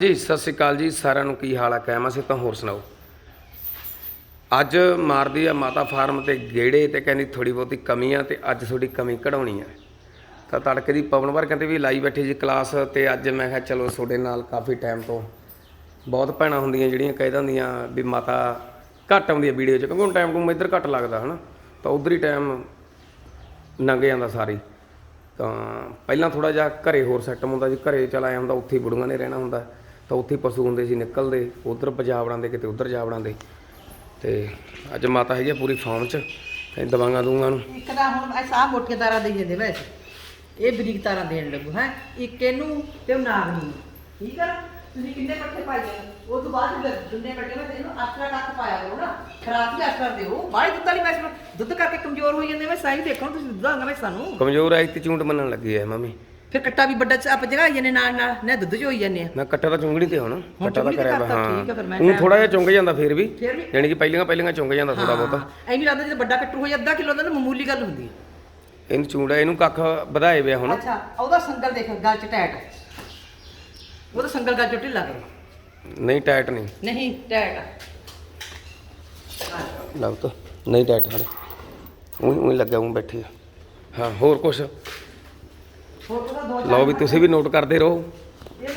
ਜੀ, ਸਤਿ ਸ਼੍ਰੀ ਅਕਾਲ ਜੀ, ਸਾਰਿਆਂ ਨੂੰ ਕੀ ਹਾਲ ਹੈ ਕਾਇਮ ਅਸੀਂ ਤਾਂ ਹੋਰ ਸੁਣਾਓ। ਅੱਜ ਮਾਰਦੀ ਆ ਮਾਤਾ ਫਾਰਮ ਤੇ ਗੇੜੇ ਤੇ ਕਹਿੰਦੀ ਥੋੜੀ ਬਹੁਤੀ ਕਮੀ ਆ ਤੇ ਅੱਜ ਥੋੜੀ ਕਮੀ ਕਢਾਉਣੀ ਆ। ਤਾਂ ਤੜਕੇ ਦੀ ਪਵਨ ਵਰ ਕਹਿੰਦੇ ਵੀ ਲਾਈ ਬੈਠੀ ਜੀ ਕਲਾਸ ਤੇ ਅੱਜ ਮੈਂ ਕਿਹਾ ਚਲੋ ਤੁਹਾਡੇ ਨਾਲ ਕਾਫੀ ਟਾਈਮ ਤੋਂ ਬਹੁਤ ਭੈਣਾਂ ਹੁੰਦੀਆਂ ਜਿਹੜੀਆਂ ਕਹਿ ਦਿੰਦੀਆਂ ਵੀ ਮਾਤਾ ਘੱਟ ਆਉਂਦੀ ਆ ਵੀਡੀਓ 'ਚ, ਕਿਉਂਕਿ ਹੁਣ ਟਾਈਮ ਨੂੰ ਇੱਧਰ ਘੱਟ ਲੱਗਦਾ, ਹਨਾ? ਤਾਂ ਉਧਰ ਹੀ ਟਾਈਮ ਲੰਘ ਜਾਂਦਾ ਸਾਰੀ। ਤਾਂ ਪਹਿਲਾਂ ਥੋੜਾ ਜਿਹਾ ਘਰੇ ਹੋਰ ਸਿਸਟਮ ਹੁੰਦਾ ਜੀ, ਘਰੇ ਚਲ ਹੁੰਦਾ ਉੱਥੇ ਹੀ ਬੁੜੀਆਂ ਨੇ ਰਹਿਣਾ ਹੁੰਦਾ। ਤਾਂ ਉੱਥੇ ਪਸ਼ੂ ਹੁੰਦੇ ਸੀ ਨਿਕਲਦੇ ਉਧਰ ਪਜਾ ਵੜਾਂਦੇ ਕਿਤੇ ਉਧਰ ਜਾ ਵੜਾਂਦੇ ਤੇ ਅੱਜ ਮਾਤਾ ਹੈਗੀ ਆ ਪੂਰੀ ਫਾਰਮ 'ਚ ਤੇ ਦਵਾਈਆਂ ਦੂੰਗਾ ਨੂੰ। ਇੱਕ ਤਾਂ ਹੁਣ ਐ ਸਾਹ ਮੋਟੀਆਂ ਤਾਰਾਂ ਦੇ ਜਾਂਦੇ ਵੈਸੇ ਇਹ ਬਰੀਕ ਤਾਰਾਂ ਦੇਣ ਲੱਗੂ ਹੈ। ਇੱਕ ਇਹਨੂੰ ਤੇ ਉਹ ਨਾਗਨੀ ਠੀਕ ਆ ਨਾ? ਤੁਸੀਂ ਕਿੰਨੇ ਪੱਠੇ ਪਾਏ ਉਹ ਤੋਂ ਬਾਅਦ ਫਿਰ ਦੁੰਨੇ ਪੱਠੇ ਵਿੱਚ ਇਹਨੂੰ ਆਸਰਾ ਕੱਖ ਪਾਇਆ ਕਰੋ ਨਾ। ਖਰਾਬ ਹੀ ਆਸਰਾ ਦਿਓ। ਬਾਹਲੀ ਦੁੱਧ ਵਾਲੀ ਮੈਸ ਦੁੱਧ ਕਰਕੇ ਕਮਜ਼ੋਰ ਹੋ ਜਾਂਦੇ ਮੈਂ ਸਾਈ ਦੇਖੋ ਤੁਸੀਂ ਦੁੱਧ ਆਂਗਾ ਮੈਂ ਸਾਨੂੰ। ਕਮਜ਼ੋਰ ਆਈ ਤੇ ਚੂੰਟ ਮੰਨਣ ਲੱਗੀ ਐ ਮੰਮੀ। ਫਿਰ ਕੱਟਾ ਵੀ ਵੱਡਾ ਚ ਆਪ ਜਗਾ ਜਾਂਦੇ ਨਾਲ ਨਾਲ ਨਾ ਦੁੱਧ ਚ ਹੋਈ ਜਾਂਦੇ ਆ ਮੈਂ ਕੱਟਾ ਤਾਂ ਚੁੰਗਣੀ ਤੇ ਹੁਣ ਕੱਟਾ ਤਾਂ ਕਰਿਆ ਵਾ ਕਰਤਾ, ਠੀਕ ਆ ਫਿਰ ਮੈਂ ਥੋੜਾ ਜਿਹਾ ਚੁੰਗ ਜਾਂਦਾ ਫੇਰ ਵੀ ਫਿਰ ਵੀ ਯਾਨੀ ਕਿ ਪਹਿਲੀਆਂ ਪਹਿਲੀਆਂ ਚੁੰਗ ਜਾਂਦਾ ਥੋੜਾ ਬਹੁਤਾ। ਐਵੇਂ ਲੱਗਦਾ ਜਦੋਂ ਵੱਡਾ ਕੱਟੂ ਹੋ ਜਾਂਦਾ ਅੱਧਾ ਕਿਲੋ ਦਾ ਤਾਂ ਮਾਮੂਲੀ ਗੱਲ ਹੁੰਦੀ ਹੈ। ਇਹਨੂੰ ਚੂੰਡਾ ਇਹਨੂੰ ਕੱਖ ਵਧਾਏ ਪਿਆ ਹੁਣ। ਅੱਛਾ ਉਹਦਾ ਸੰਗਲ ਦੇਖ ਗਲ ਚ ਟੈਟ। ਉਹਦਾ ਸੰਗਲ ਗਲ ਚ ਢਿੱਲਾ ਕਰੋ। ਨਹੀਂ ਟਾਈਟ ਨਹੀਂ। ਨਹੀਂ ਟੈਟ। ਲੱਗ ਤਾ। ਨਹੀਂ ਟਾਈਟ ਹਲੇ। ਉਹੀ ਉਹੀ ਲੱਗਾ ਉਹ ਬੈਠੇ ਆ। ਹਾਂ ਹੋਰ ਕੁਛ? ਲਓ ਵੀ ਤੁਸੀਂ ਵੀ ਨੋਟ ਕਰਦੇ ਰਹੋ। ਹੈ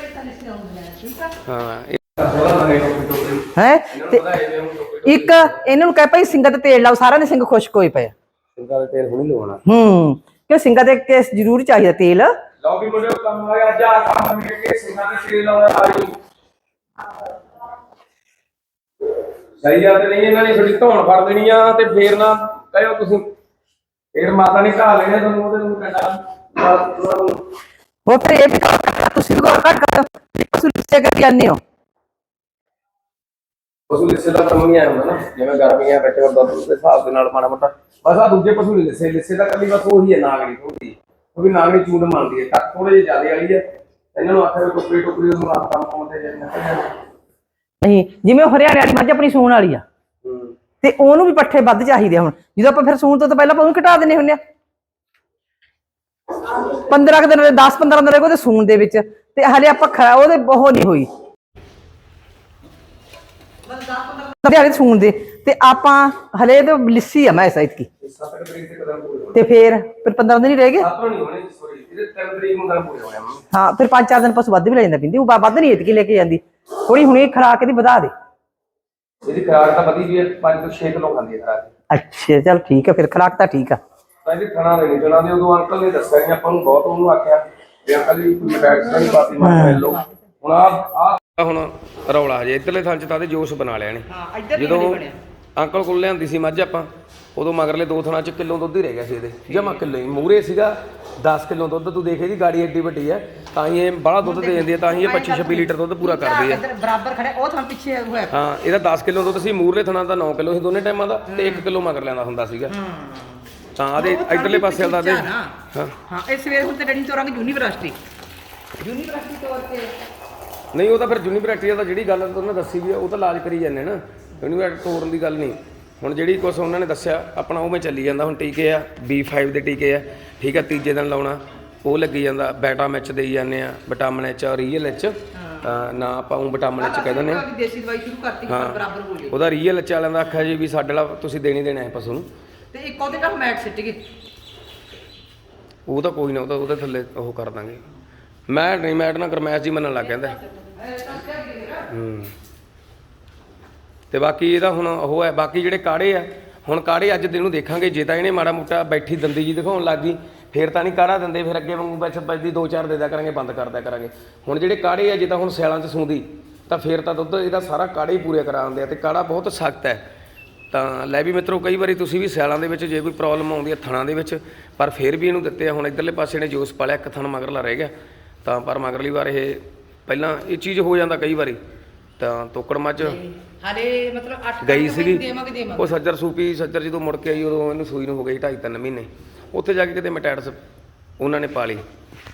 ਠੀਕ ਆ ਹਾਂ? ਤੇ ਇੱਕ ਇਹਨਾਂ ਨੂੰ ਕਹਿ ਭਾਈ ਸਿੰਘਾਂ ਤੇ ਤੇਲ ਲਾਓ ਸਾਰਿਆਂ ਦੇ ਸਿੰਘ ਖੁਸ਼ਕ ਹੋਏ ਪਏ। ਸਿੰਗਾ ਦੇ ਤੇਲ ਹੁਣੀ ਲਵਾਉਣਾ ਹੂੰ ਕਿ ਸਿੰਘਾਂ ਤੇ ਕੇਸ ਜ਼ਰੂਰ ਚਾਹੀਦਾ ਤੇਲ? ਲਓ ਵੀ ਮੁੰਡਿਓ ਕੰਮ ਹੋਇਆ ਅੱਜ ਆ ਕੰਮ ਮਿਲ ਕੇ ਸਿੰਗਾ ਦੇ ਤੇਲ ਲਾਉਣਾ ਆ ਜੀ ਸਹੀ ਆ ਤੇ ਨਹੀਂ ਇਹਨਾਂ ਨੇ ਥੋੜੀ ਧੌਣ ਫੜ ਦੇਣੀ ਆ ਤੇ ਫੇਰ ਨਾ ਕਹਿਓ ਤੁਸੀਂ। ਫੇਰ ਮਾਤਾ ਨੇ ਘਾ ਲੈਣੇ ਤੁਹਾਨੂੰ ਉਹਦੇ ਨੂੰ ਕੰਡਾ ਉਹ ਫਿਰ ਇਹ ਵੀ ਤੁਸੀਂ ਵੀ ਗੌਰ ਘੱਟ ਕਰੋ ਪਸ਼ੂ ਲਿਸੇ ਕਰ ਜਾਂਦੇ ਹੋ। ਪਸ਼ੂ ਲਿੱਸੇ ਦਾ ਕੰਮ ਨਹੀਂ ਆਇਆ ਹੁੰਦਾ ਨਾ। ਜਿਵੇਂ ਗਰਮੀਆਂ ਵਿੱਚ ਉਹ ਦੁੱਧ ਦੇ ਹਿਸਾਬ ਦੇ ਨਾਲ ਮਾੜਾ ਮੋਟਾ। ਬਸ ਆ ਦੂਜੇ ਪਸ਼ੂ ਲਿੱਸੇ। ਲਿੱਸੇ ਦਾ ਕੱਲੀ ਬਸ ਉਹੀ ਹੈ ਨਾਗਰੀ ਥੋੜੀ ਉਹ ਵੀ ਨਾਗਰੀ ਚੂੜ ਮੰਨਦੀ ਹੈ। ਕੱਟ ਥੋੜੇ ਜਿਹੇ ਜ਼ਿਆਦਾ ਵਾਲੀ ਹੈ। ਇਹਨਾਂ ਨੂੰ ਆਖਿਆ ਵੀ ਟੁਕੜੀ ਟੁਕੜੀ ਉਹਨੂੰ ਆਪ ਕੰਮ ਪਾਉਂਦੇ ਜੇ ਨਹੀਂ ਜਿਵੇਂ ਹਰਿਆਣੇ ਵਾਲੀ ਮੱਝ ਆਪਣੀ ਸੂਣ ਵਾਲੀ ਆ। ਤੇ ਉਹਨੂੰ ਵੀ ਪੱਠੇ ਵੱਧ ਚਾਹੀਦੇ ਹੁਣ। ਜਦੋਂ ਆਪਾਂ ਫਿਰ ਸੂਣ ਤੋਂ ਤਾਂ ਪਹਿਲਾਂ ਆਪਾਂ ਉਹਨੂੰ ਘਟਾ ਦਿੰਨੇ ਹੁੰਨੇ ਆ। 15 ਕੁ ਦਿਨ 10 15 ਦਿਨ ਉਹਦੇ ਸੂਣ ਦੇ ਵਿੱਚ ਤੇ ਹਲੇ ਆਪਾਂ ਖਰਾ ਉਹਦੇ ਉਹ ਨਹੀਂ ਹੋਈ। ਹਰਿਆਣੇ ਸੂਣ ਦੇ ਤੇ ਆਪਾਂ ਹਲੇ ਤੇ ਲਿੱਸੀ ਆ ਮੈਂ ਸਾਇਦ ਕੀ ਤੇ ਫੇਰ ਫਿਰ 15 ਦਿਨ ਹੀ ਰਹਿ ਗਏ। ਹਾਂ ਫਿਰ ਪੰਜ ਚਾਰ ਦਿਨ ਪਸ਼ੂ ਵੱਧ ਵੀ ਲੈ ਜਾਂਦਾ ਪਿੰਦੀ ਉਹ ਵੱਧ ਨਹੀਂ ਇਤਕੀ ਲੈ ਕੇ ਜਾਂਦੀ। ਥੋੜੀ ਹੁਣੇ ਖਰਾਕ ਇਹਦੀ ਵਧਾ ਦੇ। ਇਹਦੀ ਖਰਾਕ ਤਾਂ ਵਧੀ ਵੀ ਹੈ 5 ਤੋਂ 6 ਕਿਲੋ ਖਾਂਦੀ ਹੈ ਖਰਾਕ। ਅੱਛਾ ਚਲ ਠੀਕ ਹੈ ਫਿਰ ਖਰਾਕ ਤਾਂ ਠੀਕ ਆ। ਇਹਦੀ ਖਾਣਾ ਨਹੀਂ ਚਣਾ ਦੇ ਉਦੋਂ ਅੰਕਲ ਨੇ ਦੱਸਿਆ ਨਹੀਂ ਆਪਾਂ ਨੂੰ ਬਹੁਤ ਉਹਨੂੰ ਆਖਿਆ ਵੀ ਅੰਕਲ ਜੀ ਕੋਈ ਮੈਡਿਕਸ ਨਹੀਂ ਪਾਤੀ ਮੈਂ ਮਿਲ ਲਓ। ਹੁਣ ਆ ਆ ਹੁਣ ਰੌਲਾ ਹਜੇ ਇਧਰਲੇ ਥਾਂ ਚ ਤਾਂ ਤੇ ਜੋਸ਼ ਬਣਾ ਲਿਆ ਨੇ ਹਾਂ ਇੱਧਰ ਜਦੋਂ ਅੰਕਲ ਕੋਲ ਲਿਆਂਦੀ ਸੀ ਮੱਝ ਆਪਾਂ ਉਦੋਂ ਮਗਰਲੇ ਦੋ ਥਣਾ ਚ ਕਿਲੋ ਦੁੱਧ ਹੀ ਰਹਿ ਗਿਆ ਸੀ ਇਹਦੇ। ਜਮਾ ਕਿਲੋ ਹੀ ਮੂਰੇ ਸੀਗਾ 10 ਕਿਲੋ ਦੁੱਧ। ਤੂੰ ਦੇਖੇ ਦੀ ਗਾੜੀ ਐਡੀ ਵੱਡੀ ਹੈ ਤਾਂ ਹੀ ਇਹ ਬੜਾ ਦੁੱਧ ਦੇ ਦਿੰਦੀ ਹੈ ਤਾਂ ਹੀ ਇਹ 25 26 ਲੀਟਰ ਦੁੱਧ ਪੂਰਾ ਕਰਦੀ ਹੈ ਇੱਧਰ ਬਰਾਬਰ ਖੜੇ ਉਹ ਥਾਂ ਪਿੱਛੇ ਹੋਇਆ ਹਾਂ। ਇਹਦਾ 10 ਕਿਲੋ ਦੁੱਧ ਸੀ ਮੂਰਲੇ ਥਣਾ ਦਾ 9 ਕਿਲੋ ਸੀ ਦੋਨੇ ਟਾਈਮਾਂ ਦਾ ਤੇ 1 ਕਿਲੋ ਮਗਰ ਲੈਂਦਾ ਹੁੰਦਾ ਸੀਗਾ। ਤਾਂ ਆਦੇ ਇਧਰਲੇ ਪਾਸੇ ਵਾਲਾ ਦੇ। ਹਾਂ। ਹਾਂ ਇਹ ਸਵੇਰ ਹੁਣ ਤੇ ਡੈਡੀ ਤੋਰਾਂਗੇ ਯੂਨੀਵਰਸਿਟੀ। ਯੂਨੀਵਰਸਿਟੀ ਤੋਰ ਕੇ। ਨਹੀਂ ਉਹ ਤਾਂ ਫਿਰ ਯੂਨੀਵਰਸਿਟੀ ਦਾ ਜਿਹੜੀ ਗੱਲ ਉਹਨਾਂ ਦੱਸੀ ਵੀ ਆ, ਉਹ ਤਾਂ ਇਲਾਜ ਕਰੀ ਜਾਂਦੇ ਨਾ। ਯੂਨੀਵਰਸਿਟੀ ਤੋੜਨ ਦੀ ਗੱਲ ਨਹੀਂ। ਹੁਣ ਜਿਹੜੀ ਕੁਛ ਉਹਨਾਂ ਨੇ ਦੱਸਿਆ ਆਪਣਾ ਉਵੇਂ ਚੱਲੀ ਜਾਂਦਾ। ਹੁਣ ਟੀਕੇ ਆ B5 ਦੇ ਟੀਕੇ ਆ ਠੀਕ ਆ ਤੀਜੇ ਦਿਨ ਲਾਉਣਾ। ਉਹ ਲੱਗੀ ਜਾਂਦਾ ਬੈਟਾ ਮੈਚ ਦੇਈ ਜਾਂਦੇ ਆ ਵਿਟਾਮਿਨ ਐਚ ਰੀਅਲ ਐਚ। ਨਾ ਆਪਾਂ ਉਹ ਵਿਟਾਮਿਨ ਐਚ ਕਹਿ ਦਿੰਦੇ ਆ। ਦੇਸੀ ਦਵਾਈ ਸ਼ੁਰੂ ਕਰਤੀ ਬਰਾਬਰ ਹੋ ਜੇ ਉਹਦਾ ਰੀਅਲ ਐਚ ਵਾਲਿਆਂ ਦਾ ਆਖਿਆ ਜੀ ਵੀ ਸਾਡੇ ਵਾਲਾ ਤੁਸੀਂ ਦੇਣੀ ਦੇਣਾ ਹੈ ਪਸ਼ੂ ਨੂੰ। ਤੇ ਇੱਕ ਉਹਦੇ ਨਾਲ ਮੈਟ ਸਿੱਟ ਗਏ ਉਹ ਤਾਂ ਕੋਈ ਨਾ ਉਹ ਤਾਂ ਉਹਦੇ ਥੱਲੇ ਉਹ ਕਰ ਦਾਂਗੇ। ਮੈਂ ਨਹੀਂ ਮੈਟ ਨਾ ਗਰਮੈਸ਼ ਜੀ ਮੰਨਣ ਲੱਗ ਕਹਿੰਦਾ ਹੂੰ ਤੇ ਬਾਕੀ ਇਹਦਾ ਹੁਣ ਉਹ ਹੈ ਬਾਕੀ ਜਿਹੜੇ ਕਾੜੇ ਆ ਹੁਣ ਕਾੜੇ ਅੱਜ ਦਿਨ ਨੂੰ ਦੇਖਾਂਗੇ। ਜੇ ਤਾਂ ਇਹਨੇ ਮਾੜਾ ਮੋਟਾ ਬੈਠੀ ਦੰਦੀ ਜੀ ਦਿਖਾਉਣ ਲੱਗ ਗਈ ਫੇਰ ਤਾਂ ਨਹੀਂ ਕਾੜਾ ਦਿੰਦੇ ਫਿਰ ਅੱਗੇ ਵਾਂਗੂ ਬਸ ਬਜਦੀ ਦੋ ਚਾਰ ਦੇ ਦਿਆ ਕਰਾਂਗੇ ਬੰਦ ਕਰ ਦਿਆ ਕਰਾਂਗੇ। ਹੁਣ ਜਿਹੜੇ ਕਾੜੇ ਆ ਜੇ ਤਾਂ ਹੁਣ ਸਿਆਲਾਂ 'ਚ ਸੂੰਦੀ ਤਾਂ ਫੇਰ ਤਾਂ ਦੁੱਧ ਇਹਦਾ ਸਾਰਾ ਕਾੜੇ ਹੀ ਪੂਰੇ ਕਰਾਉਂਦੇ ਆ। ਤੇ ਕਾੜਾ ਬਹੁਤ ਸਖਤ ਹੈ। ਤਾਂ ਲੈ ਵੀ ਮਿੱਤਰੋ ਕਈ ਵਾਰੀ ਤੁਸੀਂ ਵੀ ਸਿਆਲਾਂ ਦੇ ਵਿੱਚ ਜੇ ਕੋਈ ਪ੍ਰੋਬਲਮ ਆਉਂਦੀ ਹੈ ਥਣਾ ਦੇ ਵਿੱਚ ਪਰ ਫਿਰ ਵੀ ਇਹਨੂੰ ਦਿੱਤੇ ਆ। ਹੁਣ ਇਧਰਲੇ ਪਾਸੇ ਨੇ ਜੋਸ ਪਾਲਿਆ ਇੱਕ ਥਣ ਮਗਰਲਾ ਰਹਿ ਗਿਆ। ਤਾਂ ਪਰ ਮਗਰਲੀ ਵਾਰ ਇਹ ਪਹਿਲਾਂ ਇਹ ਚੀਜ਼ ਹੋ ਜਾਂਦਾ ਕਈ ਵਾਰੀ। ਤਾਂ ਤੋਕੜ ਮੱਝ ਹਲੇ ਮਤਲਬ 8 ਗਈ ਸੀਗੀ। ਉਹ ਸੱਜਰ ਸੂਪੀ ਸੱਜਰ ਜਦੋਂ ਮੁੜ ਕੇ ਆਈ ਉਦੋਂ ਇਹਨੂੰ ਸੂਈ ਨੂੰ ਹੋ ਗਈ ਢਾਈ ਤਿੰਨ ਮਹੀਨੇ। ਉੱਥੇ ਜਾ ਕੇ ਕਿਤੇ ਮੈਟੈਟਸ ਉਹਨਾਂ ਨੇ ਪਾ ਲਈ।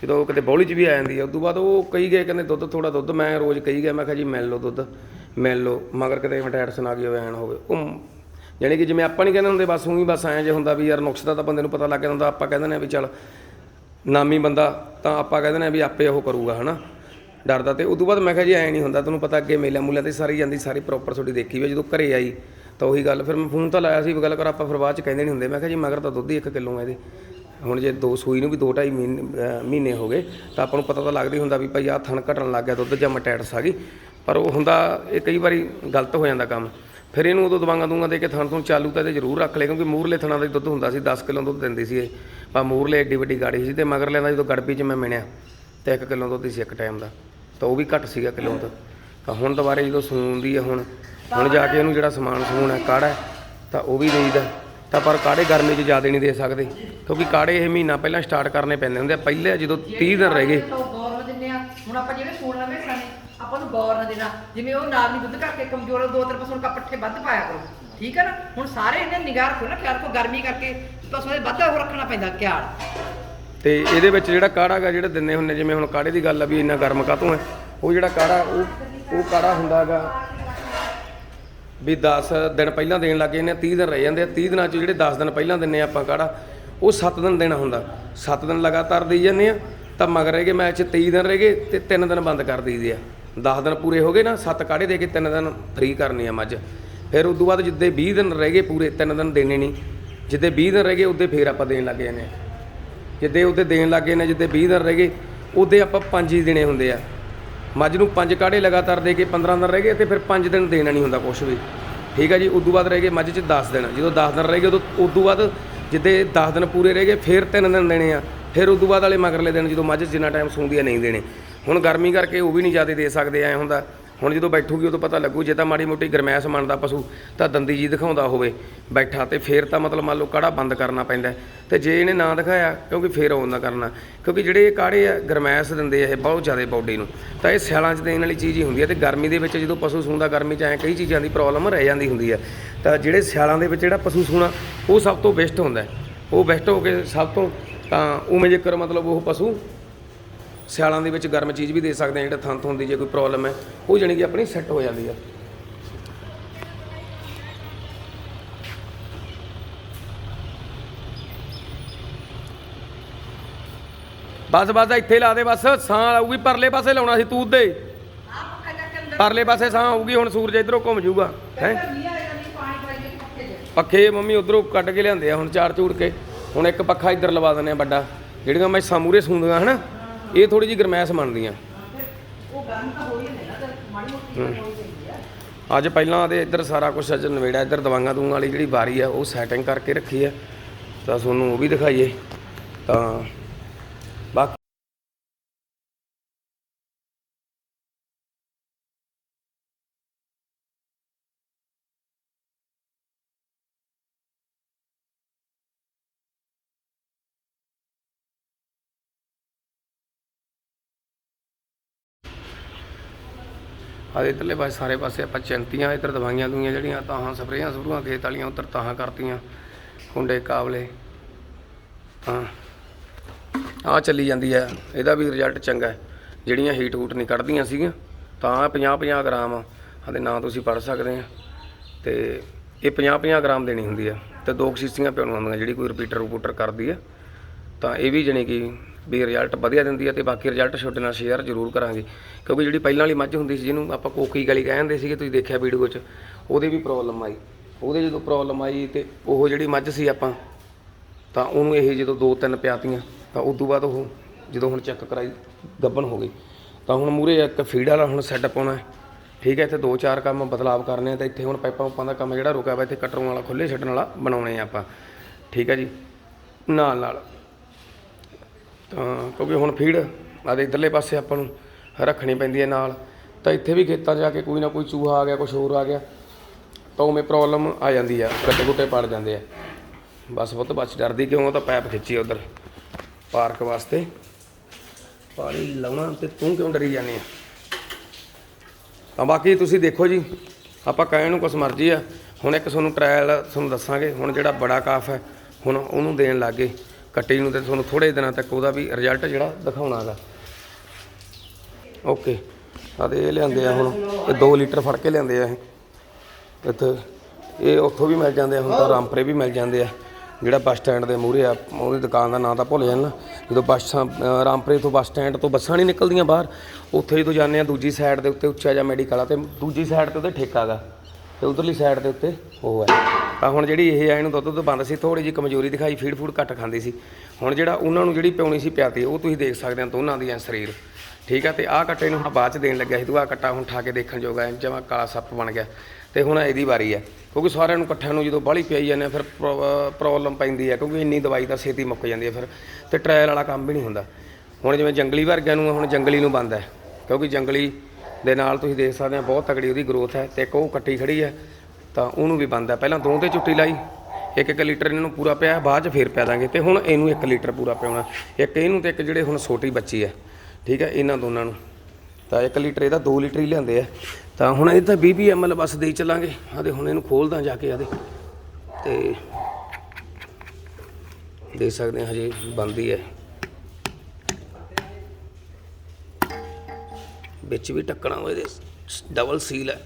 ਜਦੋਂ ਉਹ ਕਿਤੇ ਬੌਲੀ 'ਚ ਵੀ ਆ ਜਾਂਦੀ ਹੈ ਉਦੋਂ ਬਾਅਦ ਉਹ ਕਹੀ ਗਏ ਕਹਿੰਦੇ ਦੁੱਧ ਥੋੜਾ ਦੁੱਧ ਮੈਂ ਰੋਜ਼ ਕਹੀ ਗਿਆ ਮੈਂ ਕਿਹਾ ਜੀ ਮਿਲ ਲਓ ਦੁੱਧ ਮਿਲ ਲਓ। ਮਗਰ ਕਿਤੇ ਮੈਟੈਟਸ ਨਾ ਗਈ ਹੋਵੇ ਐਨ ਹੋਵੇ। ਉਹ ਜਾਣੀ ਕਿ ਜਿਵੇਂ ਆਪਾਂ ਨਹੀਂ ਕਹਿੰਦੇ ਹੁੰਦੇ, ਬਸ ਉਹੀ ਬਸ ਐਂ ਜੇ ਹੁੰਦਾ ਵੀ ਯਾਰ ਨੁਕਸ ਦਾ ਤਾਂ ਬੰਦੇ ਨੂੰ ਪਤਾ ਲੱਗ ਜਾਂਦਾ ਹੁੰਦਾ ਆਪਾਂ ਕਹਿੰਦੇ ਨੇ ਵੀ ਚੱਲ ਨਾਮੀ ਬੰਦਾ ਤਾਂ ਆਪਾਂ ਕਹਿੰਦੇ ਨੇ ਵੀ ਆਪੇ ਉਹ ਕਰੂਗਾ, ਹਨਾ? ਡਰਦਾ ਤੇ ਉਦੋਂ ਬਾਅਦ ਮੈਂ ਕਿਹਾ ਜੀ ਐ ਨਹੀਂ ਹੁੰਦਾ, ਤੁਹਾਨੂੰ ਪਤਾ ਅੱਗੇ ਮੇਲਿਆਂ ਮੂਲਿਆਂ ਤੇ ਸਾਰੀ ਜਾਂਦੀ, ਸਾਰੀ ਪ੍ਰੋਪਰ ਤੁਹਾਡੀ ਦੇਖੀ ਵੀ ਜਦੋਂ ਘਰੇ ਆਈ ਤਾਂ ਉਹੀ ਗੱਲ, ਫਿਰ ਮੈਂ ਫੋਨ ਤਾਂ ਲਾਇਆ ਸੀ, ਵੀ ਗੱਲ ਕਰ ਆਪਾਂ ਫਿਰ ਬਾਅਦ ਚ ਕਹਿੰਦੇ ਨਹੀਂ ਹੁੰਦੇ, ਮੈਂ ਕਿਹਾ ਜੀ ਮਗਰ ਤਾਂ ਦੁੱਧ ਹੀ 1 ਕਿਲੋ ਆ ਇਹਦੇ। ਹੁਣ ਜੇ ਦੋ ਸੂਈ ਨੂੰ ਵੀ 2.5 ਮਹੀਨੇ, ਅਹ ਮਹੀਨੇ ਹੋ ਗਏ, ਤਾਂ ਆਪਾਂ ਨੂੰ ਪਤਾ ਤਾਂ ਲੱਗਦਾ ਹੀ ਹੁੰਦਾ ਵੀ ਭਾਈ ਆਹ ਥਣ ਘਟਣ ਲੱਗ ਗਿਆ ਦੁੱਧ ਜਾਂ ਮਟੈਟਸ ਆ ਗਈ। ਪਰ ਉਹ ਹੁੰਦਾ, ਇਹ ਕਈ ਵਾਰੀ ਗਲਤ ਹੋ ਜਾਂਦਾ ਕੰਮ। ਫਿਰ ਇਹਨੂੰ ਉਦੋਂ ਦਵਾਈਆਂ ਦੂੰਗਾ ਦੇ ਕੇ ਥਣ ਤੋਂ ਚਾਲੂ ਤਾਂ ਇਹਦੇ ਜ਼ਰੂਰ ਰੱਖ ਲੈ ਕਿਉਂਕਿ ਮੂਰਲੇ ਥਣਾ ਦਾ ਦੁੱਧ ਹੁੰਦਾ ਸੀ 10 ਕਿਲੋ ਦੁੱਧ ਦਿੰਦੀ ਸੀ ਇਹ। ਪਰ ਮੂਰਲੇ ਏਡੀ ਵੱਡੀ ਗਾੜੀ ਸੀ ਤੇ ਮਗਰ ਲੈਂਦਾ ਜਦੋਂ ਗੜਬੀ 'ਚ ਮੈਂ ਮਿਣਿਆ ਤੇ 1 ਕਿਲੋ ਦੁੱਧ ਸੀ ਇੱਕ ਟਾਈਮ ਦਾ, ਤਾਂ ਉਹ ਵੀ ਘੱਟ ਸੀਗਾ ਕਿਲੋ ਤੋਂ ਤਾਂ ਹੁਣ ਦੁਬਾਰੇ ਜਦੋਂ ਸੂਣ ਆ ਹੁਣ ਹੁਣ ਜਾ ਕੇ ਇਹਨੂੰ ਜਿਹੜਾ ਸਮਾਨ ਸਮੂਨ ਹੈ, ਕਾੜਾ ਤਾਂ ਉਹ ਵੀ ਦੇਈਦਾ। ਤਾਂ ਪਰ ਕਾੜੇ ਗਰਮੀ 'ਚ ਜ਼ਿਆਦਾ ਨਹੀਂ ਦੇ ਸਕਦੇ, ਕਿਉਂਕਿ ਕਾੜੇ ਇਹ ਮਹੀਨਾ ਪਹਿਲਾਂ ਸਟਾਰਟ ਕਰਨੇ ਪੈਂਦੇ ਹੁੰਦੇ ਆ। ਪਹਿਲੇ ਜਦੋਂ 30 ਦਿਨ ਰਹਿ ਗਏ, ਹੁਣ ਆਪਾਂ ਜਿਹੜੇ ਸੂਣ ਲਵੇਂ ਖਾਣੇ ਆਪਾਂ ਨੂੰ ਗੌਰ ਨਾਲ ਦੇਣਾ। ਜਿਵੇਂ ਉਹ ਨਾਲ ਨਹੀਂ ਦੁੱਧ ਕਰਕੇ ਕਮਜ਼ੋਰ ਆ, ਦੋ ਤਿੰਨ ਪਸੋਂ ਕਾ ਪੱਠੇ ਵੱਧ ਪਾਇਆ ਕਰੋ। ਠੀਕ ਹੈ ਨਾ? ਹੁਣ ਸਾਰੇ ਇਹਨੇ ਨਿਗਾਹ ਰੱਖੋ ਨਾ ਖਿਆਲ ਕੋ ਗਰਮੀ ਕਰਕੇ ਪਸੋਂ ਦੇ ਵੱਧ ਉਹ ਰੱਖਣਾ ਪੈਂਦਾ ਖਿਆਲ। ਤੇ ਇਹਦੇ ਵਿੱਚ ਜਿਹੜਾ ਕਾੜਾ ਜਿਹੜਾ ਦਿੰਦੇ ਹੁੰਦੇ ਜਿਵੇਂ ਹੁਣ ਕਾੜੇ ਦੀ ਗੱਲ ਆ ਵੀ ਇੰਨਾ ਗਰਮ ਕਾਤੋਂ ਹੈ ਉਹ ਜਿਹੜਾ ਕਾੜਾ ਉਹ ਉਹ ਕਾੜਾ ਹੁੰਦਾ ਵੀ 10 ਦਿਨ ਪਹਿਲਾਂ ਦੇਣ ਲੱਗੇ ਨੇ 30 ਦਿਨ ਰਹਿ ਜਾਂਦੇ ਆ 30 ਦਿਨਾਂ ਚ ਜਿਹੜੇ 10 ਦਿਨ ਪਹਿਲਾਂ ਦਿੰਨੇ ਆਪਾਂ ਕਾੜਾ ਉਹ 7 ਦਿਨ ਦੇਣਾ ਹੁੰਦਾ। 7 ਦਿਨ ਲਗਾਤਾਰ ਦੇਈ ਜਾਂਦੇ ਆ ਤਾਂ ਮਗਰ ਰਹਿ ਗਏ ਮੈਚ 23 ਦਿਨ ਰਹਿ ਗਏ ਤੇ 3 ਦਿਨ ਬੰਦ ਕਰ ਦਈਦੇ ਆ। 10 ਦਿਨ ਪੂਰੇ ਹੋ ਗਏ ਨਾ, ਸੱਤ ਕਾੜੇ ਦੇ ਕੇ ਤਿੰਨ ਦਿਨ ਫਰੀ ਕਰਨੀ ਆ ਮੱਝ। ਫਿਰ ਉਸ ਤੋਂ ਬਾਅਦ ਜਿੱਦੇ 20 ਦਿਨ ਰਹਿ ਗਏ ਪੂਰੇ, ਤਿੰਨ ਦਿਨ ਦੇਣੇ ਨਹੀਂ। ਜਿੱਦੇ 20 ਦਿਨ ਰਹਿ ਗਏ, ਉਹਦੇ ਫੇਰ ਆਪਾਂ ਦੇਣ ਲੱਗ ਜਾਂਦੇ ਆ ਜਿੱਦੇ ਉਹਦੇ ਦੇਣ ਲੱਗੇ ਨੇ, ਜਿੱਦੇ 20 ਦਿਨ ਰਹਿ ਗਏ, ਉਹਦੇ ਆਪਾਂ ਪੰਜ ਹੀ ਦੇਣੇ ਹੁੰਦੇ ਆ। ਮੱਝ ਨੂੰ ਪੰਜ ਕਾੜੇ ਲਗਾਤਾਰ ਦੇ ਕੇ 15 ਦਿਨ ਰਹਿ ਗਏ ਤੇ ਫਿਰ ਪੰਜ ਦਿਨ ਦੇਣਾ ਨਹੀਂ ਹੁੰਦਾ ਕੁਝ ਵੀ। ਠੀਕ ਆ ਜੀ ਉਦੋਂ ਬਾਅਦ ਰਹਿ ਗਏ ਮੱਝ 'ਚ 10 ਦਿਨ। ਜਦੋਂ 10 ਦਿਨ ਰਹਿ ਗਏ, ਉਦੋਂ ਉਦੋਂ ਬਾਅਦ ਜਿੱਦੇ 10 ਦਿਨ ਪੂਰੇ ਰਹਿ ਗਏ, ਫਿਰ 3 ਦਿਨ ਦੇਣੇ ਆ। ਫਿਰ ਉਦੋਂ ਬਾਅਦ ਵਾਲੇ ਮਗਰਲੇ ਦਿਨ ਜਦੋਂ ਮੱਝ ਜਿੰਨਾ ਟਾਈਮ ਸੌਂਦੀ ਆ, ਨਹੀਂ ਦੇਣੇ। ਹੁਣ ਗਰਮੀ ਕਰਕੇ ਉਹ ਵੀ ਨਹੀਂ ਜ਼ਿਆਦਾ ਦੇ ਸਕਦੇ, ਐ ਹੁੰਦਾ। ਹੁਣ ਜਦੋਂ ਬੈਠੂਗੀ, ਉਦੋਂ ਪਤਾ ਲੱਗੂ, ਜੇ ਤਾਂ ਮਾੜੀ ਮੋਟੀ ਗਰਮੈਸ਼ ਮੰਨਦਾ ਪਸ਼ੂ, ਤਾਂ ਦੰਦੀ ਜੀ ਦਿਖਾਉਂਦਾ ਹੋਵੇ। ਬੈਠਾ ਤੇ ਫੇਰ ਤਾਂ ਮਤਲਬ ਮੰਨ ਲਓ ਕਾੜਾ ਬੰਦ ਕਰਨਾ ਪੈਂਦਾ ਹੈ। ਤੇ ਜੇ ਇਹਨੇ ਨਾ ਦਿਖਾਇਆ, ਕਿਉਂਕਿ ਫੇਰ ਉਹਨਾਂ ਕਰਨਾ। ਕਿਉਂਕਿ ਜਿਹੜੇ ਇਹ ਕਾੜੇ ਆ, ਗਰਮੈਸ਼ ਦਿੰਦੇ ਆ ਇਹ ਬਹੁਤ ਜ਼ਿਆਦਾ ਬਾਡੀ ਨੂੰ। ਤਾਂ ਇਹ ਸਿਆਲਾਂ 'ਚ ਦੇਣ ਵਾਲੀ ਚੀਜ਼ ਹੀ ਹੁੰਦੀ ਹੈ ਤੇ ਗਰਮੀ ਦੇ ਵਿੱਚ ਜਦੋਂ ਪਸ਼ੂ ਸੂੰਦਾ ਗਰਮੀ 'ਚ ਐ ਕਈ ਚੀਜ਼ਾਂ ਦੀ ਪ੍ਰੋਬਲਮ ਰਹਿ ਜਾਂਦੀ ਹੁੰਦੀ ਹੈ। ਤਾਂ ਜਿਹੜੇ ਸਿਆਲਾਂ ਦੇ ਵਿੱਚ ਜਿਹੜਾ ਪਸ਼ੂ ਸੂਣਾ, ਉਹ ਸਭ ਤੋਂ ਬੈਸਟ ਹੁੰਦਾ ਉਹ ਬੈਸਟ ਹੋ ਕੇ ਸਭ ਤੋਂ ਤਾਂ ਉਵੇਂ ਜੇਕਰ ਮਤਲਬ ਉਹ ਪਸ਼ੂ ਸਿਆਲਾਂ ਦੇ ਵਿੱਚ ਗਰਮ ਚੀਜ਼ ਵੀ ਦੇ ਸਕਦੇ ਆ, ਜਿਹੜਾ ਥੰਤ ਦੀ ਜੇ ਕੋਈ ਪ੍ਰੋਬਲਮ ਹੈ, ਉਹ ਜਾਣੀ ਕਿ ਆਪਣੀ ਸੈੱਟ ਹੋ ਜਾਂਦੀ ਆ। ਬਸ ਬਸ, ਇੱਥੇ ਲਾ ਦੇ ਬਸ, ਸਾਂ ਆਊਗੀ, ਪਰਲੇ ਪਾਸੇ ਲਾਉਣਾ ਸੀ ਤੂੰ ਉੱਦੇ ਪਰਲੇ ਪਾਸੇ ਸਾਂ ਆਊਗੀ, ਹੁਣ ਸੂਰਜ ਇਧਰੋਂ ਘੁੰਮ ਜਾਊਗਾ, ਹੈ? ਪੱਖੇ ਮੰਮੀ ਉਧਰੋਂ ਕੱਢ ਕੇ ਲਿਆਂਦੇ ਆ ਹੁਣ ਚਾਰ ਚੂੜ ਕੇ। ਹੁਣ ਇੱਕ ਪੱਖਾ ਇੱਧਰ ਲਵਾ ਦਿੰਦੇ ਆ ਵੱਡਾ, ਜਿਹੜੀਆਂ ਮੈਂ ਸਾਮੂਰੇ ਸੂੰਦੀਆਂ, ਹਨਾ? ਇਹ ਥੋੜੀ ਜਿਹੀ ਗਰਮੈਸ਼ ਮੰਨਦੀਆਂ ਅੱਜ ਪਹਿਲਾਂ ਤੇ ਇੱਧਰ ਸਾਰਾ ਕੁਝ ਅੱਜ ਨਵੇੜਾ ਇੱਧਰ ਦਵਾਈਆਂ ਦੂਆਂ ਵਾਲੀ ਜਿਹੜੀ ਵਾਰੀ ਆ, ਉਹ ਸੈਟਿੰਗ ਕਰਕੇ ਰੱਖੀ ਆ। ਤਾਂ ਤੁਹਾਨੂੰ ਉਹ ਵੀ ਦਿਖਾਈਏ। ਤਾਂ ਬਾਕੀ ਆ ਇੱਧਰਲੇ ਪਾਸੇ ਸਾਰੇ ਪਾਸੇ ਆਪਾਂ ਚਿੰਤੀਆਂ ਇੱਧਰ ਦਵਾਈਆਂ ਦੂਈਆਂ ਜਿਹੜੀਆਂ ਤਾਂ ਸਪਰੇਆਂ ਸਪਰੂਆਂ ਖੇਤ ਵਾਲੀਆਂ ਉੱਧਰ ਤਾਹਾਂ ਕਰਤੀਆਂ ਕੁੰਡੇ ਕਾਬਲੇ। ਹਾਂ। ਆ ਚੱਲੀ ਜਾਂਦੀ ਹੈ ਇਹਦਾ ਵੀ ਰਿਜ਼ਲਟ ਚੰਗਾ ਹੈ। ਜਿਹੜੀਆਂ ਹੀਟ ਹੂਟ ਨਹੀਂ ਕੱਢਦੀਆਂ ਸੀਗੀਆਂ, ਤਾਂ 50 50 ਗ੍ਰਾਮ ਆਦੇ ਨਾਂ ਤੁਸੀਂ ਪੜ ਸਕਦੇ ਆ। ਤੇ ਇਹ 50 50 ਗ੍ਰਾਮ ਦੇਣੀ ਹੁੰਦੀ ਆ। ਤੇ ਦੋ ਕੁ ਸੀਸੀਆਂ ਹੁੰਦੀਆਂ ਜਿਹੜੀ ਕੋਈ ਰਿਪੀਟਰ ਰਿਪੂਟਰ ਕਰਦੀ ਆ। ਤਾਂ ਇਹ ਵੀ ਜਾਣੀ ਕਿ ਵੀ ਰਿਜ਼ਲਟ ਵਧੀਆ ਦਿੰਦੀ ਹੈ ਤੇ ਬਾਕੀ ਰਿਜ਼ਲਟ ਤੁਹਾਡੇ ਨਾਲ ਸ਼ੇਅਰ ਜ਼ਰੂਰ ਕਰਾਂਗੇ। ਕਿਉਂਕਿ ਜਿਹੜੀ ਪਹਿਲਾਂ ਵਾਲੀ ਮੱਝ ਹੁੰਦੀ ਸੀ, ਜਿਹਨੂੰ ਆਪਾਂ ਕੋਕੀ ਗਲੀ ਕਹਿੰਦੇ ਸੀਗੇ, ਤੁਸੀਂ ਦੇਖਿਆ ਵੀਡੀਓ 'ਚ, ਉਹਦੇ ਵੀ ਪ੍ਰੋਬਲਮ ਆਈ। ਉਹਦੇ ਜਦੋਂ ਪ੍ਰੋਬਲਮ ਆਈ ਤੇ ਉਹ ਜਿਹੜੀ ਮੱਝ ਸੀ ਆਪਾਂ, ਤਾਂ ਉਹਨੂੰ ਇਹ ਜਦੋਂ ਦੋ ਤਿੰਨ ਪਿਆਤੀਆਂ, ਤਾਂ ਉਸ ਤੋਂ ਬਾਅਦ ਉਹ ਜਦੋਂ ਹੁਣ ਚੈੱਕ ਕਰਾਈ ਗੱਬਨ ਹੋ ਗਈ। ਤਾਂ ਹੁਣ ਮੂਰੇ ਇੱਕ ਫੀਡ ਵਾਲਾ ਹੁਣ ਸੈੱਟ ਪਾਉਣਾ ਠੀਕ ਹੈ, ਇੱਥੇ ਦੋ ਚਾਰ ਕੰਮ ਬਦਲਾਵ ਕਰਨੇ ਆ ਤਾਂ ਇੱਥੇ ਹੁਣ ਪਾਈਪਾਂ ਉਪਾਂ ਦਾ ਕੰਮ ਜਿਹੜਾ ਰੁਕਿਆ ਵਾ, ਇੱਥੇ ਕਟਰੋਂ ਵਾਲਾ ਖੁੱਲੇ ਛੱਡਣ ਵਾਲਾ ਬਣਾਉਣੇ ਆ ਆਪਾਂ। ਠੀਕ ਹੈ ਜੀ? ਨਾਲ ਨਾਲ। ਤਾਂ ਕਿਉਂਕਿ ਹੁਣ ਫੀਡ ਆਦੇ ਇਧਰਲੇ ਪਾਸੇ ਆਪਾਂ ਨੂੰ ਰੱਖਣੀ ਪੈਂਦੀ ਹੈ ਨਾਲ। ਤਾਂ ਇੱਥੇ ਵੀ ਖੇਤਾਂ 'ਚ ਜਾ ਕੇ ਕੋਈ ਨਾ ਕੋਈ ਚੂਹਾ ਆ ਗਿਆ ਕੁਝ ਹੋਰ ਆ ਗਿਆ, ਤਾਂ ਉਵੇਂ ਪ੍ਰੋਬਲਮ ਆ ਜਾਂਦੀ ਆ ਗੱਟੇ ਗੁੱਟੇ ਪੜ ਜਾਂਦੇ ਆ। ਬਸ ਬਹੁਤ ਬਚ ਡਰਦੀ ਕਿਉਂ ਉਹ ਤਾਂ ਪੈਪ ਖਿੱਚੀ ਉਧਰ ਪਾਰਕ ਵਾਸਤੇ। ਪਾਣੀ ਲਾਉਣਾ ਤੇ ਤੂੰ ਕਿਉਂ ਡਰੀ ਜਾਂਦੀ ਆ? ਤਾਂ ਬਾਕੀ ਤੁਸੀਂ ਦੇਖੋ ਜੀ, ਆਪਾਂ ਕਹਿਣ ਨੂੰ ਕੁਛ ਮਰਜ਼ੀ ਆ। ਹੁਣ ਇੱਕ ਤੁਹਾਨੂੰ ਟ੍ਰਾਇਲ ਤੁਹਾਨੂੰ ਦੱਸਾਂਗੇ, ਹੁਣ ਜਿਹੜਾ ਬੜਾ ਕਾਫ ਹੈ, ਹੁਣ ਉਹਨੂੰ ਦੇਣ ਲੱਗੇ ਕੱਟੀ ਨੂੰ ਤੇ ਤੁਹਾਨੂੰ ਥੋੜੇ ਦਿਨਾਂ ਤੱਕ ਉਹਦਾ ਵੀ ਰਿਜ਼ਲਟ ਜਿਹੜਾ ਦਿਖਾਉਣਾ ਹੈਗਾ। ਓਕੇ ਆ ਤੇ ਇਹ ਲਿਆਂਦੇ ਆ ਹੁਣ ਇਹ 2 ਲੀਟਰ ਫੜ ਕੇ ਲਿਆਂਦੇ ਆ ਇਹ। ਇੱਥੇ ਇਹ ਉੱਥੋਂ ਵੀ ਮਿਲ ਜਾਂਦੇ ਆ ਹੁਣ ਤਾਂ ਰਾਮਪਰੇ ਵੀ ਮਿਲ ਜਾਂਦੇ ਆ। ਜਿਹੜਾ ਬੱਸ ਸਟੈਂਡ ਦੇ ਮੂਹਰੇ ਆ ਉਹਦੀ ਦੁਕਾਨ ਦਾ ਨਾਂ ਤਾਂ ਭੁੱਲ ਜਾਣਾ। ਜਦੋਂ ਬੱਸਾਂ ਅ, ਰਾਮਪੁਰੇ ਤੋਂ ਬੱਸ ਸਟੈਂਡ ਤੋਂ ਬੱਸਾਂ ਨਹੀਂ ਨਿਕਲਦੀਆਂ ਬਾਹਰ ਉੱਥੇ ਜਦੋਂ ਜਾਂਦੇ ਆ ਦੂਜੀ ਸਾਈਡ ਦੇ ਉੱਤੇ ਉੱਚਾ ਜਿਹਾ ਮੈਡੀਕਲ ਆ ਤੇ ਦੂਜੀ ਸਾਈਡ ਤੇ ਉਹਦੇ ਠੇਕਾ ਗਾ ਤੇ ਉਧਰਲੀ ਸਾਈਡ ਦੇ ਉੱਤੇ ਉਹ ਹੈ। ਤਾਂ ਹੁਣ ਜਿਹੜੀ ਇਹ ਆ ਇਹਨੂੰ ਦੁੱਧ ਤੋਂ ਬੰਦ ਸੀ ਥੋੜੀ ਜਿਹੀ ਕਮਜ਼ੋਰੀ ਦਿਖਾਈ ਫੀਡ ਫੂਡ ਘੱਟ ਖਾਂਦੀ ਸੀ। ਹੁਣ ਜਿਹੜਾ ਉਹਨਾਂ ਨੂੰ ਜਿਹੜੀ ਪਿਉਣੀ ਸੀ ਪਿਆਤੀ ਉਹ ਤੁਸੀਂ ਦੇਖ ਸਕਦੇ ਹੋ ਦੋਨਾਂ ਦੀਆਂ ਸਰੀਰ। ਠੀਕ ਆ ਤੇ ਆਹ ਕੱਟੇ ਨੂੰ ਹੁਣ ਬਾਅਦ ਚ ਦੇਣ ਲੱਗਿਆ ਸੀ ਤੂੰ ਆਹ ਕੱਟਾ ਹੁਣ ਠਾ ਕੇ ਦੇਖਣ ਜੋਗਾ ਐ ਜਮਾ ਕਾਲਾ ਸੱਪ ਬਣ ਗਿਆ। ਤੇ ਹੁਣ ਇਹਦੀ ਵਾਰੀ ਹੈ ਕਿਉਂਕਿ ਸਾਰਿਆਂ ਨੂੰ ਇਕੱਠਿਆਂ ਨੂੰ ਜਦੋਂ ਬਾਹਲੀ ਪਿਆਈ ਜਾਂਦੇ ਆ, ਫਿਰ ਪ੍ਰੋਬਲਮ ਪੈਂਦੀ ਹੈ ਕਿਉਂਕਿ ਇੰਨੀ ਦਵਾਈ ਤਾਂ ਛੇਤੀ ਮੁੱਕ ਜਾਂਦੀ ਹੈ ਫਿਰ ਤੇ ਟ੍ਰਾਇਲ ਵਾਲਾ ਕੰਮ ਵੀ ਨਹੀਂ ਹੁੰਦਾ। ਹੁਣ ਜਿਵੇਂ ਜੰਗਲੀ ਵਰਗਿਆਂ ਨੂੰ ਹੁਣ ਜੰਗਲੀ ਨੂੰ ਬੰਦ ਹੈ ਕਿਉਂਕਿ ਜੰਗਲੀ ਦੇ ਨਾਲ ਤੁਸੀਂ ਦੇਖ ਸਕਦੇ ਆ ਬਹੁਤ ਤਕੜੀ ਉਹਦੀ ਗਰੋਥ ਹੈ ਤੇ ਇੱਕ ਉਹ ਕੱਟੀ ਖੜੀ ਹੈ ਤਾਂ ਉਹਨੂੰ ਵੀ ਬੰਦ ਹੈ ਪਹਿਲਾਂ ਦੋ ਤੇ ਚੁੱਟੀ ਲਾਈ, ਇੱਕ ਇੱਕ ਲੀਟਰ ਇਹਨਾਂ ਨੂੰ ਪੂਰਾ ਪਿਆ, ਬਾਅਦ ਚ ਫੇਰ ਪਿਆ ਦਾਂਗੇ ਤੇ ਹੁਣ ਇਹਨੂੰ 1 ਲੀਟਰ ਪੂਰਾ ਪਿਆਉਣਾ। ਇੱਕ ਇਹਨੂੰ ਤੇ ਇੱਕ ਜਿਹੜੇ ਹੁਣ ਛੋਟੀ ਬੱਚੀ ਹੈ ਠੀਕ ਹੈ ਇਹਨਾਂ ਦੋਨਾਂ ਨੂੰ। ਤਾਂ 1 ਲੀਟਰ ਇਹਦਾ 2 ਲੀਟਰ ਹੀ ਲਿਆਂਦੇ ਆ। ਤਾਂ ਹੁਣ ਇਹ ਤਾਂ 20 ਐਮਐਲ ਬਸ ਦੇਈ ਚੱਲਾਂਗੇ। ਆਦੇ ਹੁਣ ਇਹਨੂੰ ਖੋਲਦਾ ਜਾ ਕੇ ਆਦੇ। ਤੇ ਦੇਖ ਸਕਦੇ ਹਾਂ ਹਜੇ ਬੰਦੀ ਹੈ ਵਿੱਚ ਵੀ ਟੱਕਣਾ ਉਹ ਇਹਦੇ ਡਬਲ ਸੀਲ ਹੈ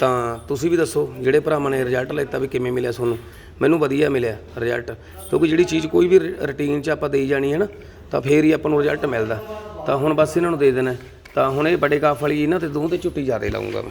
ਤਾਂ ਤੁਸੀਂ ਵੀ ਦੱਸੋ, ਜਿਹੜੇ ਭਰਾਵਾਂ ਨੇ ਰਿਜ਼ਲਟ ਲੈਤਾ ਵੀ ਕਿਵੇਂ ਮਿਲਿਆ ਤੁਹਾਨੂੰ? ਮੈਨੂੰ ਵਧੀਆ ਮਿਲਿਆ ਰਿਜ਼ਲਟ ਕਿਉਂਕਿ ਜਿਹੜੀ ਚੀਜ਼ ਕੋਈ ਵੀ ਰੁਟੀਨ 'ਚ ਆਪਾਂ ਦੇਈ ਜਾਣੀ ਹੈ ਨਾ, ਤਾਂ ਫੇਰ ਹੀ ਆਪਾਂ ਨੂੰ ਰਿਜ਼ਲਟ ਮਿਲਦਾ। ਤਾਂ ਹੁਣ ਬਸ ਇਹਨਾਂ ਨੂੰ ਦੇ ਦੇਣਾ ਤਾਂ ਹੁਣ ਇਹ ਬੜੇ ਕਾਫ ਵਾਲੀ ਇਹਨਾਂ ਤੇ ਦੋ ਤੇ ਝੁੱਟੀ ਜ਼ਿਆਦਾ ਲਾਉਂਗਾ ਮੈਂ।